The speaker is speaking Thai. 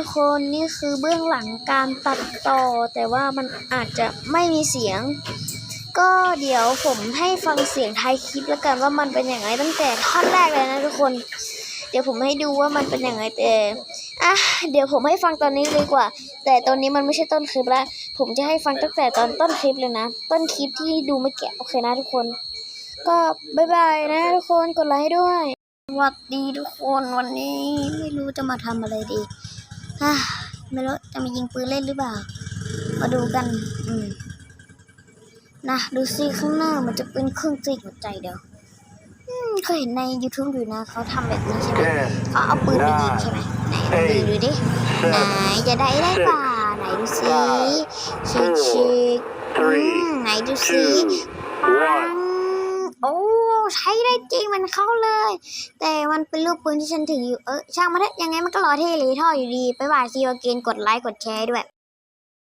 ทุกคนนี่คือเบื้องหลังการตัดต่อ แต่ว่ามันอาจจะไม่มีเสียง ก็เดี๋ยวผมให้ฟังเสียงท้ายคลิปแล้วกันว่ามันเป็นยังไงตั้งแต่ท่อนแรกเลยนะทุกคน เดี๋ยวผมให้ดูว่ามันเป็นยังไงแต่อะเดี๋ยวผมให้ฟังตอนนี้เลยกว่า แต่ตอนนี้มันไม่ใช่ต้นคลิปแล้วผมจะให้ฟังตั้งแต่ตอนต้นคลิปเลยนะ ต้นคลิปที่ดูเมื่อกี้โอเคนะทุกคน ก็บายบายนะทุกคนกดไลค์ด้วยสวัสดีทุกคนวันนี้ไม่รู้จะมาทำอะไรดี ไม่รู้จะมายิงปืนเล่นหรือเปล่า มาดูกัน อืม นะ ดูซิข้างหน้ามันจะเป็นเครื่องตีหัวใจเดี๋ยวอืมเคยเห็นใน YouTube อยู่นะเขาทำแบบนี้ใช่ไหม ten, เขาเอาปืนไปยิงใช่ไหมไหนลองยิงดูดิไหน seven, จะได้ได้ป่าไหนดูซิชิคชิคอืมไหนดูซิปังโอ้ ใช้ได้จริงมันเข้าเลย แต่มันเป็นลูกปืนที่ฉันถืออยู่ เออช่างมันเถอะยังไงมันก็รอเท่เลยท่ออยู่ดีไปบ่ายซีโอเกนกดไลค์กดแชร์ด้วย